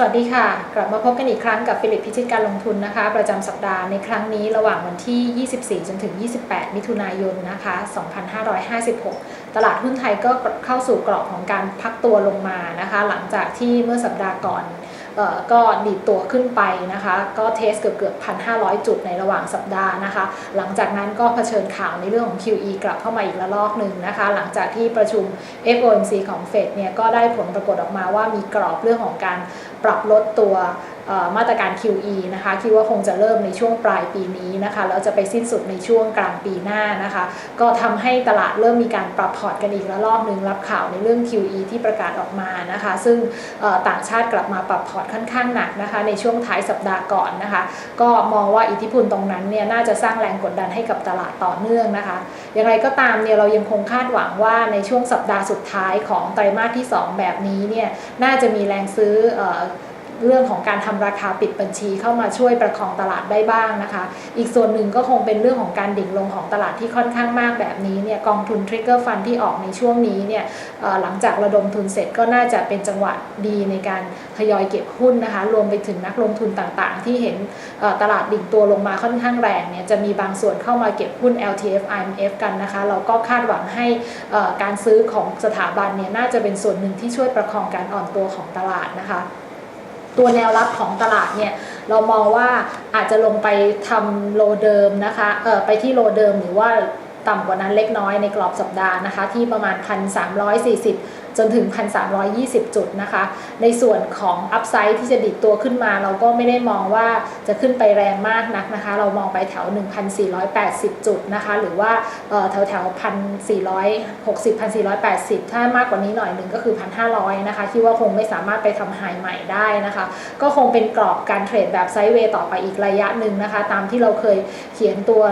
สวัสดีค่ะ กลับมาพบกันอีกครั้งกับฟิลิปพิชิตการลงทุนนะคะ ประจำสัปดาห์ในครั้งนี้ระหว่างวันที่ 24 จนถึง 28 มิถุนายนนะคะ 2556 ตลาดหุ้นไทยก็เข้าสู่กรอบของการพักตัวลงมานะคะ หลังจากที่เมื่อสัปดาห์ก่อนก็ดีดตัวขึ้นไปนะคะ ก็เทสเกือบเกือบ1,500 จุดในระหว่างสัปดาห์นะคะ หลังจากนั้นก็เผชิญข่าวในเรื่องของ QE กลับเข้ามาอีกระลอกหนึ่งนะคะ หลังจากที่ประชุม FOMC ของเฟดเนี่ยก็ได้ผลปรากฏออกมาว่ามีกรอบเรื่องของการ ปรับลดตัว มาตรการ QE นะคะคิดว่าคงจะเริ่มในช่วงปลายปีนี้นะคะแล้วจะไปสิ้นสุดในช่วงกลางปีหน้านะคะ ก็ทำให้ตลาดเริ่มมีการปรับพอร์ตกันอีกระลอกหนึ่งรับข่าวในเรื่อง QE ที่ประกาศออกมานะคะ ซึ่งต่างชาติกลับมาปรับพอร์ตค่อนข้างหนักนะคะในช่วงท้ายสัปดาห์ก่อนนะคะ ก็มองว่าอิทธิพลตรงนั้นเนี่ยน่าจะสร้างแรงกดดันให้กับตลาดต่อเนื่องนะคะ อย่างไรก็ตามเนี่ยเรายังคงคาดหวังว่าในช่วงสัปดาห์สุดท้ายของไตรมาสที่ 2 แบบนี้เนี่ยน่าจะมีแรงซื้อ เรื่องของการทำราคาปิดบัญชีเข้ามาช่วยประคองตลาดได้บ้างนะคะ อีกส่วนหนึ่งก็คงเป็นเรื่องของการดิ่งลงของตลาดที่ค่อนข้างมากแบบนี้เนี่ยกองทุน Trigger Fund ที่ออกในช่วงนี้เนี่ยหลังจากระดมทุนเสร็จก็น่าจะเป็นจังหวะดีในการทยอยเก็บหุ้นนะคะ รวมไปถึงนักลงทุนต่างๆ ที่เห็นตลาดดิ่งตัวลงมาค่อนข้างแรงเนี่ยจะมีบางส่วนเข้ามาเก็บหุ้น LTF IMF กันนะคะเราก็คาดหวังให้การซื้อของสถาบันเนี่ยน่าจะเป็นส่วนหนึ่งที่ช่วยประคองการอ่อนตัวของตลาดนะคะ ตัวแนวรับของตลาดเนี่ยเรามองว่าอาจจะลงไปทำโลเดิมนะคะเออไปที่โลเดิมหรือว่าต่ำกว่านั้นเล็กน้อยในกรอบสัปดาห์นะคะ ที่ประมาณ 1,340 จนถึง 1,320 จุดนะคะ ในส่วนของอัพไซด์ที่จะดิดตัวขึ้นมา เราก็ไม่ได้มองว่าจะขึ้นไปแรงมากนักนะคะ เรามองไปแถว 1,480 จุดนะคะ หรือว่าแถวแถว1,460 1,480 ถ้ามากกว่านี้หน่อยหนึ่งก็คือ 1,500 นะคะคิดว่าคงไม่สามารถไปทำไฮใหม่ได้นะคะ ก็คงเป็นกรอบการเทรดแบบไซด์เวย์ต่อไปอีกระยะหนึ่งนะคะ ตามที่เราเคยเขียนตัว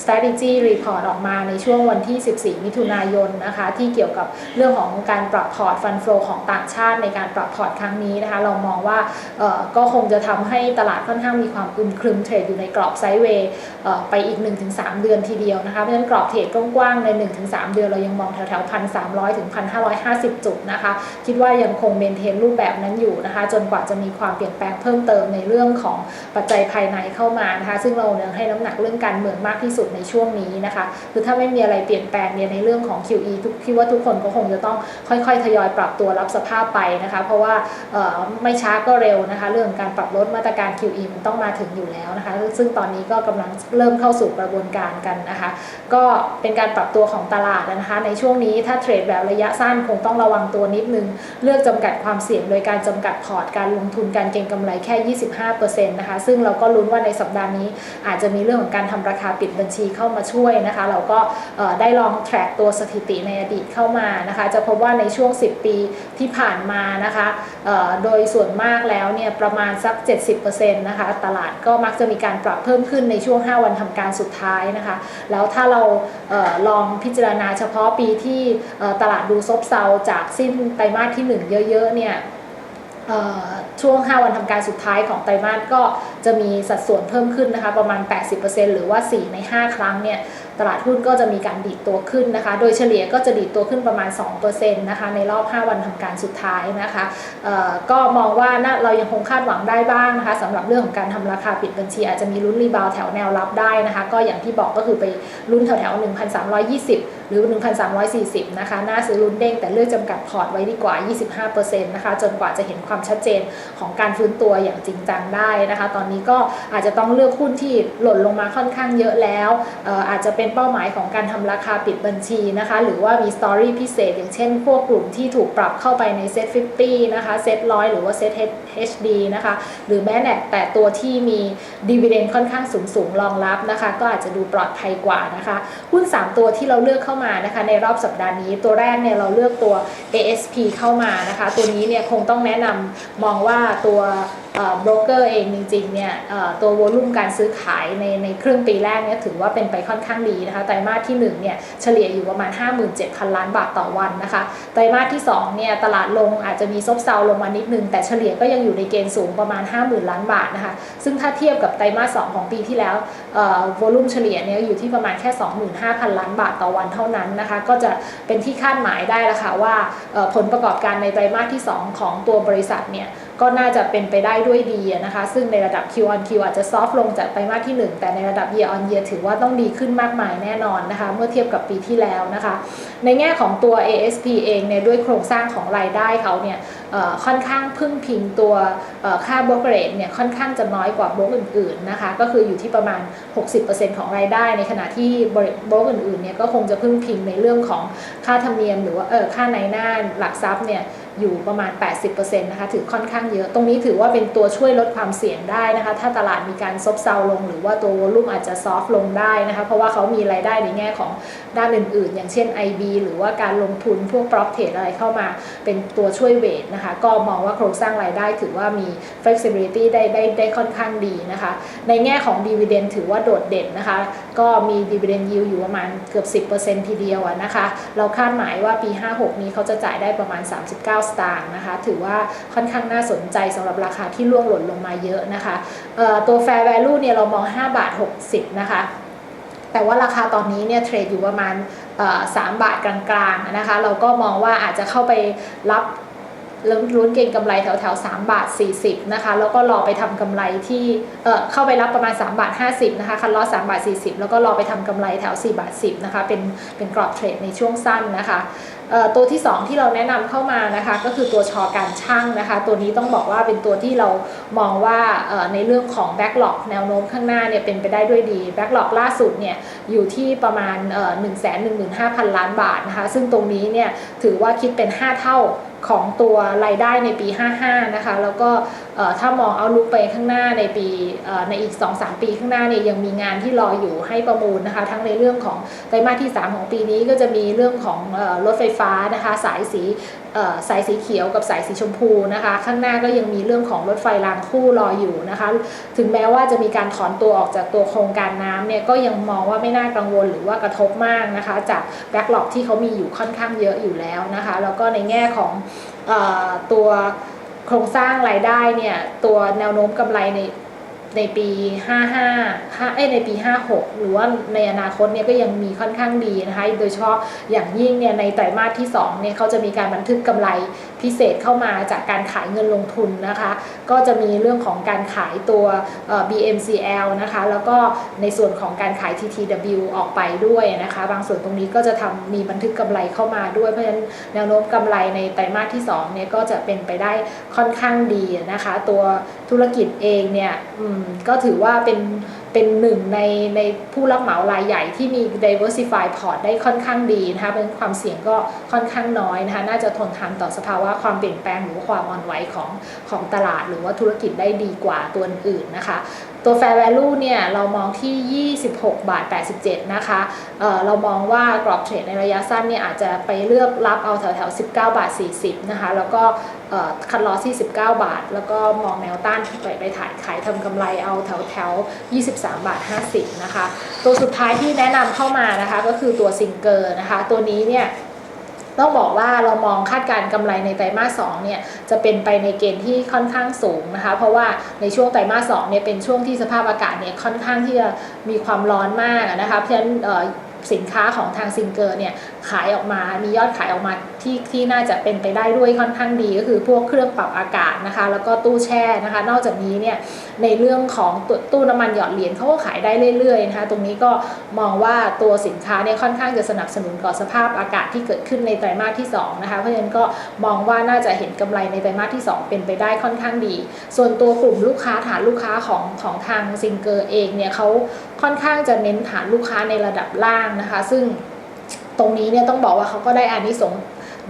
strategy report ออกมาในช่วงวันที่ 14 มิถุนายนนะคะ ที่เกี่ยวกับเรื่องของการปรับพอร์ตฟันโฟลของต่างชาติในการปรับพอร์ตครั้งนี้นะคะ เรามองว่าก็คงจะทำให้ตลาดค่อนข้างมีความอึมครึมเทรดอยู่ในกรอบไซด์เวย์เอ่อไปอีก 1-3 เดือนทีเดียวนะคะ เพราะฉะนั้นกรอบเทรดกว้างๆ ใน 1-3 เดือนเรายังมองแถวๆ1,300ถึง1,550จุดนะคะ คิดว่ายังคงเมนเทนรูปแบบนั้นอยู่นะคะ จนกว่าจะมีความเปลี่ยนแปลงเพิ่มเติมในเรื่องของปัจจัยภายในเข้ามานะคะ ซึ่งเราเนี่ยให้น้ำหนักเรื่องการเมืองมากที่สุดในช่วงนี้นะคะ คือถ้าไม่มีอะไรเปลี่ยนแปลงเนี่ยในเรื่องของ QE ทุกคิดว่าทุกคนก็คงจะต้องค่อยๆ ทยอยปรับตัวรับสภาพไปนะคะ เพราะว่าไม่ช้าก็เร็วนะคะ เรื่องการปรับลดมาตรการ QE มันต้องมาถึงอยู่แล้วนะคะ ซึ่งตอนนี้ก็กำลังเริ่มเข้าสู่กระบวนการกันนะคะ ก็เป็นการปรับตัวของตลาดนะคะ ในช่วงนี้ถ้าเทรดแบบระยะสั้นคงต้องระวังตัวนิดนึง เลือกจำกัดความเสี่ยงโดยการจำกัดพอร์ตการลงทุนการเก็งกำไรแค่ 25%นะคะ ซึ่งเราก็ลุ้นว่าในสัปดาห์นี้อาจจะมีเรื่องของการทำราคาปิดบัญชีเข้ามาช่วยนะคะ เราก็ได้ลอง track ตัวสถิติในอดีตเข้ามานะคะ จะพบว่าในช่วง 10 ปีที่ผ่านมานะคะ โดยส่วนมากแล้วเนี่ยประมาณสัก 70%นะคะ ตลาดก็มักจะมีการปรับเพิ่มขึ้นในช่วง 5 วันทำการสุดท้ายนะคะ แล้วถ้าเราเออลองพิจารณาเฉพาะปีที่ตลาดดูซบเซาจากสิ้นไตรมาสที่ 1 เยอะๆเนี่ย ช่วง 5 วันทำการสุดท้ายของไตรมาสก็จะมีสัดส่วนเพิ่มขึ้นนะคะประมาณ 80%หรือว่า 4 ใน 5 ครั้งเนี่ย ตลาดหุ้นก็จะมีการดีดตัวขึ้นนะคะ โดยเฉลี่ยก็จะดีดตัวขึ้นประมาณ 2%นะคะในรอบ 5 วันทำการสุดท้ายนะคะก็มองว่านะเรายังคงคาดหวังได้บ้างนะคะสำหรับเรื่องของการทำราคาปิดบัญชี อาจจะมีลุ้นรีบาวแถวแนวรับได้นะคะ ก็อย่างที่บอกก็คือไปลุ้นแถวแถว1,320 หรือ 1,340 นะคะน่าซื้อลุ้นเด้งแต่เลือกจำกัดพอร์ตไว้ดีกว่า 25%นะคะจนกว่าจะเห็นความชัดเจนของการฟื้นตัวอย่างจริงจังได้นะคะ ตอนนี้ก็อาจจะต้องเลือกหุ้นที่หล่นลงมาค่อนข้างเยอะแล้วอาจจะเป็นเป้าหมายของการทำราคาปิดบัญชีนะคะ หรือว่ามีสตอรี่พิเศษ อย่างเช่น พวกกลุ่มที่ถูกปรับเข้าไปในเซ็ต50 นะคะ เซ็ตร้อยหรือว่าเซ็ต HD นะคะ หรือแม้แต่แต่ตัวที่มีดีเวเดนค่อนข้างสูงสูงรองรับนะคะ ก็อาจจะดูปลอดภัยกว่านะคะ หุ้น 3 ตัวที่เราเลือกเข้ามานะคะ ในรอบสัปดาห์นี้ ตัวแรกเนี่ยเราเลือกตัว ASP เข้ามานะคะ ตัวนี้เนี่ยคงต้องแนะนำมองว่าตัว โบรกเกอร์เองจริงๆเนี่ยตัววอลุ่มการซื้อขายในในครึ่งปีแรกเนี่ยถือว่าเป็นไปค่อนข้างดีนะคะไตรมาสที่1เนี่ยเฉลี่ยอยู่ประมาณ 57,000 ล้านบาทต่อวันนะคะไตรมาสที่2เนี่ยตลาดลงอาจจะมีซบเซาลงมานิดนึง แต่เฉลี่ยก็ยังอยู่ในเกณฑ์สูงประมาณ 50,000 ล้านบาทนะคะซึ่งถ้าเทียบกับไตรมาส2ของปีที่แล้ววอลุ่มเฉลี่ยเนี่ยอยู่ที่ประมาณแค่ 25,000 ล้านบาทต่อวันเท่านั้นนะคะก็จะเป็นที่คาดหมายได้แล้วค่ะว่าผลประกอบการในไตรมาสที่ 2 ของตัวบริษัทเนี่ย ก็น่าจะเป็นไปได้ด้วยดีนะคะ ซึ่งในระดับ Q on Q อาจจะซอฟลงจากไตรมาสที่ 1 แต่ในระดับ Year on Year ถือว่าต้องดีขึ้นมากมายแน่นอนนะคะ เมื่อเทียบกับปีที่แล้วนะคะ ในแง่ของตัว ASP เองเนี่ยด้วยโครงสร้างของรายได้เขาเนี่ยค่อนข้างพึ่งพิงตัวค่าบล็อกเรทเนี่ยค่อนข้างจะน้อยกว่าบล็อกอื่นๆนะคะ ก็คืออยู่ที่ประมาณ 60%ของรายได้ ในขณะที่บล็อกอื่นๆเนี่ยก็คงจะพึ่งพิงในเรื่องของค่าธรรมเนียมหรือว่าค่าในหน้าหลักทรัพย์เนี่ย อยู่ประมาณ 80%นะคะถือค่อนข้างเยอะ ตรงนี้ถือว่าเป็นตัวช่วยลดความเสี่ยงได้นะคะ ถ้าตลาดมีการซบเซาลง หรือว่าตัววอลุ่มอาจจะซอฟลงได้นะคะ เพราะว่าเขามีรายได้ในแง่ของด้านอื่นๆ อย่างเช่น IB หรือว่าการลงทุนพวก prop trade อะไรเข้ามา เป็นตัวช่วยเวทนะคะ ก็มองว่าโครงสร้างรายได้ถือว่ามี flexibility ได้ได้ได้ค่อนข้างดีนะคะ ในแง่ของ dividend ถือว่าโดดเด่นนะคะ ก็มี dividend yield อยู่ประมาณเกือบ 10%ทีเดียวนะคะ เราคาดหมายว่าปี 56 นี้เขาจะจ่ายได้ประมาณ 39สตางค์นะคะ ถือว่าค่อนข้างน่าสนใจสำหรับราคาที่ล่วงหล่นลงมาเยอะนะคะตัว fair value เนี่ยเรามอง 5 บาท 60 นะคะแต่ว่าราคาตอนนี้เนี่ยเทรดอยู่ประมาณเอ่อ3บาทกลางๆนะคะ เราก็มองว่าอาจจะเข้าไปรับ ลุ้นเก็งกำไรแถวแถวๆ3บาท 40 นะคะ แล้วก็รอไปทำกำไรที่เออเข้าไปรับประมาณ 3 บาท 50 นะคะ คันลอส3บาท 40 แล้วก็รอไปทำกำไรแถว 4 บาท 10 นะคะ เป็นเป็นกรอบเทรดในช่วงสั้นนะคะตัวที่ 2 ที่เราแนะนำเข้ามานะคะ ก็คือตัวชอการช่างนะคะ ตัวนี้ต้องบอกว่าเป็นตัวที่เรามองว่าในเรื่องของ backlog แนวโน้มข้างหน้าเนี่ยเป็นไปได้ด้วยดี backlog ล่าสุดเนี่ยอยู่ที่ประมาณเอ่อ115,000 ล้านบาทนะคะ ซึ่งตรงนี้เนี่ยถือว่าคิดเป็น 5 เท่า ของตัวรายได้ในปี 55 นะคะ แล้วก็ถ้ามองเอาลุกไปข้างหน้าในปีในอีก 2-3 ปีข้างหน้าเนี่ยยังมีงานที่รออยู่ให้ประมูลนะคะ ทั้งในเรื่องของไตรมาสที่ 3 ของปีนี้ก็จะมีเรื่องของรถไฟฟ้านะคะ สายสี สายสีเขียวกับสายสีชมพูนะคะ ข้างหน้าก็ยังมีเรื่องของรถไฟรางคู่รออยู่นะคะ ถึงแม้ว่าจะมีการถอนตัวออกจากตัวโครงการน้ำเนี่ยก็ยังมองว่าไม่น่ากังวลหรือว่ากระทบมากนะคะ จากแบ็กหลอกที่เขามีอยู่ค่อนข้างเยอะอยู่แล้วนะคะ แล้วก็ในแง่ของออตัวโครงสร้างรายได้เนี่ยตัวแนวโน้มกำไรใน ในปี 55 5เอ้ยในปี 56 หรือว่าในอนาคตเนี่ยก็ยังมีค่อนข้างดีนะคะ โดยเฉพาะอย่างยิ่งเนี่ยในไตรมาสที่2เนี่ยเขาจะมีการบันทึกกำไรพิเศษเข้ามาจากการขายเงินลงทุนนะคะ ก็จะมีเรื่องของการขายตัว BMCL นะคะ แล้วก็ในส่วนของการขาย TTW ออกไปด้วยนะคะ บางส่วนตรงนี้ก็จะทำมีบันทึกกำไรเข้ามาด้วย เพราะฉะนั้นแนวโน้มกำไรในไตรมาสที่2เนี่ยก็จะเป็นไปได้ค่อนข้างดีนะคะ ตัว ธุรกิจเองเนี่ยก็ถือว่าเป็นเป็นหนึ่งในในผู้รับเหมารายใหญ่ที่มี diversify port ได้ค่อนข้างดีนะคะเป็นความเสี่ยงก็ค่อนข้างน้อยนะคะน่าจะทนทานต่อสภาวะความเปลี่ยนแปลงหรือความอ่อนไหวของของตลาด หรือว่าธุรกิจได้ดีกว่าตัวอื่นนะคะ ตัว fair value เนี่ยเรามองที่ 26 บาท 87 นะคะเเรามองว่ากรอบเทรดในระยะสั้นเนี่ยอาจจะไปเลือกรับเอาแถวแถวๆ19 บาท 40 นะคะ แล้วก็คัดลอสที่ 19 บาท แล้วก็มองแนวต้านไปไปถ่ายขายทำกำไรเอาแถวแถวๆ23 บาท 50 นะคะ ตัวสุดท้ายที่แนะนำเข้ามานะคะก็คือตัวซิงเกอร์นะคะ ตัวนี้เนี่ย ต้องบอกว่าเรามองคาดการณ์กำไรในไตรมาสสเนี่ยจะเป็นไปในเกณฑ์ที่ค่อนข้างสูงนะคะเพราะว่าในช่วงไตรมาสสเนี่ยเป็นช่วงที่สภาพอากาศเนี่ยค่อนข้างที่จะมีความร้อนมากนะคะเพราะฉะนั้นสินค้าของทางซิงเกอร์เนี่ย ขายออกมามียอดขายออกมาที่ที่น่าจะเป็นไปได้ด้วยค่อนข้างดีก็คือพวกเครื่องปรับอากาศนะคะ แล้วก็ตู้แช่นะคะ นอกจากนี้เนี่ยในเรื่องของตตู้น้ำมันหยอดเหรียญเขาก็ขายได้เรื่อยๆนะคะ ตรงนี้ก็มองว่าตัวสินค้าเนี่ยค่อนข้างจะสนับสนุนต่อสภาพอากาศที่เกิดขึ้นในไตรมาสที่2นะคะเพราะฉะนั้นก็มองว่าน่าจะเห็นกำไรในไตรมาสที่ 2 เป็นไปได้ค่อนข้างดี ส่วนตัวกลุ่มลูกค้าฐานลูกค้าของของทางซิงเกอร์เองเนี่ยเขาค่อนข้างจะเน้นฐานลูกค้าในระดับล่างนะคะ ซึ่ง ตรงนี้เนี่ยต้องบอกว่าเขาก็ได้อานิสงส์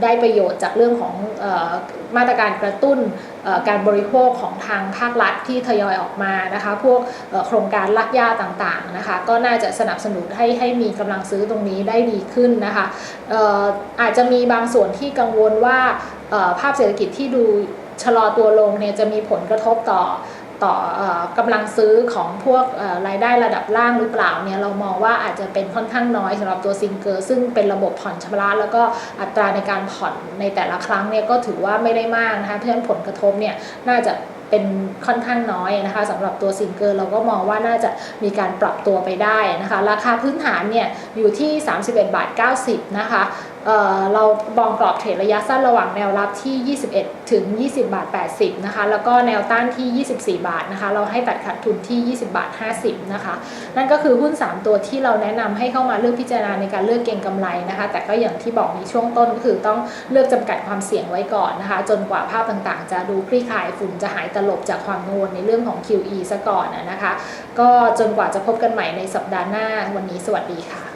ได้ประโยชน์จากเรื่องของออมาตรการกระตุ้นการบริโภคของทางภาครัฐที่ทยอยออกมานะคะ พวกโครงการลักย่าต่างๆนะคะ ก็น่าจะสนับสนุนให้ให้มีกำลังซื้อตรงนี้ได้ดีขึ้นนะคะอออาจจะมีบางส่วนที่กังวลว่าภาพเศรษฐกิจที่ดูชะลอตัวลงเนี่ยจะมีผลกระทบต่อ ต่อกำลังซื้อของพวกรายได้ระดับล่างหรือเปล่าเนี่ยเรามองว่าอาจจะเป็นค่อนข้างน้อยสำหรับตัวซิงเกอร์ซึ่งเป็นระบบผ่อนชำระแล้วก็อัตราในการผ่อนในแต่ละครั้งเนี่ยก็ถือว่าไม่ได้มากนะคะเพราะฉะนั้นผลกระทบเนี่ยน่าจะเป็นค่อนข้างน้อยนะคะสำหรับตัวซิงเกอร์เราก็มองว่าน่าจะมีการปรับตัวไปได้นะคะ ราคาพื้นฐานเนี่ยอยู่ที่ 31 บาท 90 นะคะ เเรามองกรอบเทรดระยะสั้นระหว่างแนวรับที่ 21 ถึง 20 บาท 80 นะคะ แล้วก็แนวต้านที่ 24 บาทนะคะ เราให้ตัดขาดทุนที่ 20 บาท 50 นะคะ นั่นก็คือหุ้น 3 ตัวที่เราแนะนำให้เข้ามาเลือกพิจารณาในการเลือกเก็งกำไรนะคะ แต่ก็อย่างที่บอกในช่วงต้นก็คือต้องเลือกจำกัดความเสี่ยงไว้ก่อนนะคะ จนกว่าภาพต่างๆ จะดูคลี่คลายฝุ่นจะหายตลบจากความกังวลในเรื่องของ QE ซะก่อนนะคะ ก็จนกว่าจะพบกันใหม่ในสัปดาห์หน้าวันนี้สวัสดีค่ะ